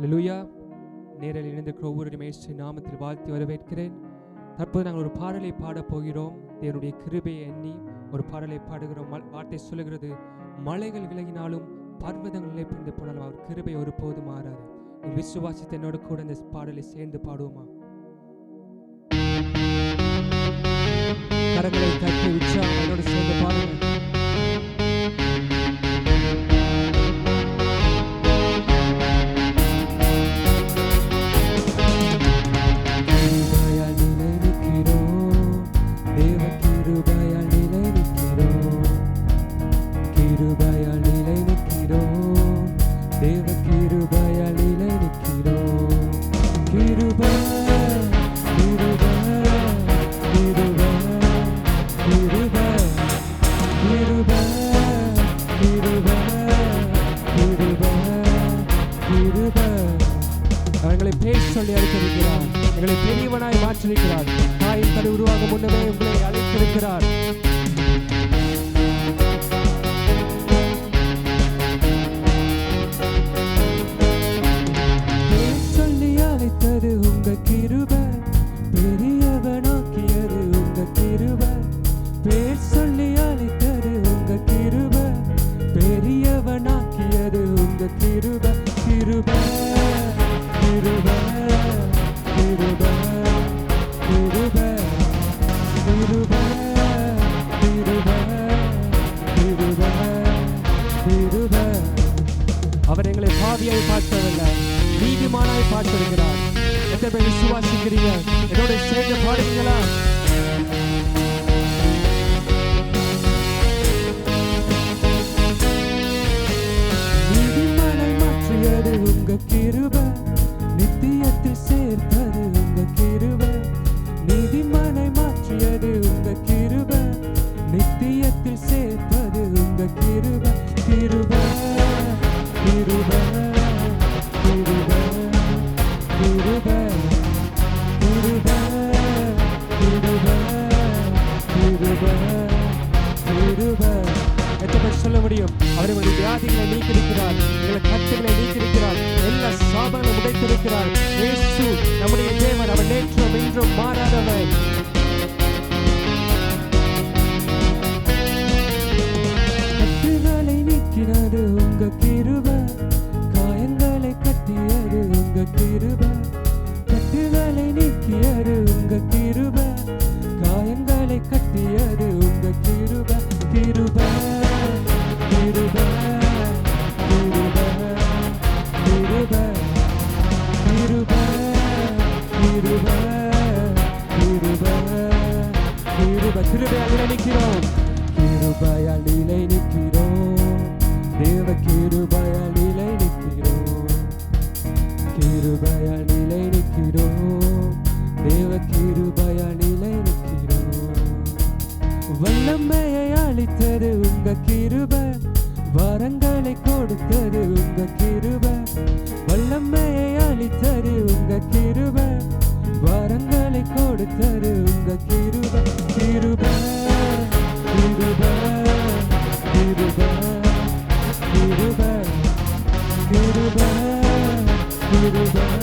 லூயா நேரில் இணைந்திருக்கிற ஒவ்வொரு மேய்ச்சி நாமத்தில் வாழ்த்தி வரவேற்கிறேன். தற்போது நாங்கள் ஒரு பாடலை பாடப் போகிறோம். தேவனுடைய கிருபையை எண்ணி ஒரு பாடலை பாடுகிறோம். வார்த்தை சொல்லுகிறது மலைகள் விலகினாலும் பர்வதங்கள் நிலைப்பிருந்து போனாலும் அவர் கிருபை ஒருபோது மாறாது. நீ என்னோடு கூட இந்த பாடலை சேர்ந்து பாடுவோமா? கரங்களை தேவ நிற்கிறோம் கிருபை கிருபை கிருபை கிருபை கிருபை கிருபை கிருபை கிருபை எங்களை பேச சொல்லி அழைத்திருக்கிறார். எங்களை பெரியவனாய் மாற்றிருக்கிறார். தாயின் கரு உருவாக முன்னமே உங்களை அழைத்திருக்கிறார். எங்களை பார்ப்பதில்லை நீதிமானாய் பார்த்திருக்கிறார். எத்தனை பேர் விசுவாசிக்கிறீங்க? என்னோட சேர்ந்து பாடுவீங்களா? நீதிமானை மாற்றியது உங்க கிருப. நித்தியத்தில் சேர்த்தது உங்க கிருப. மாற்றியது உங்க கிருப. நித்தியத்தில் சேர்த்தது உங்க கிருப. கிருப எத்தனை சொல்ல முடியும் அவர் உங்களுடைய வியாதிகளை நீக்கிருக்கிறார் எங்களை கட்டுகளை நீக்கிருக்கிறார் எல்லா சாபங்களை உடைத்திருக்கிறார் நம்முடைய கிருபையால் நிலை நிற்கிறோம் கிருபையால் நிலை நிற்கிறோம் வரங்களை கொடுத்தது உங்க கிருப. வல்லமையை அளித்தது உங்க கிருப. வரங்களை கொடுத்தது உங்க கிருப. கிருப கிருப கிருப கிருப கிருப கிருப.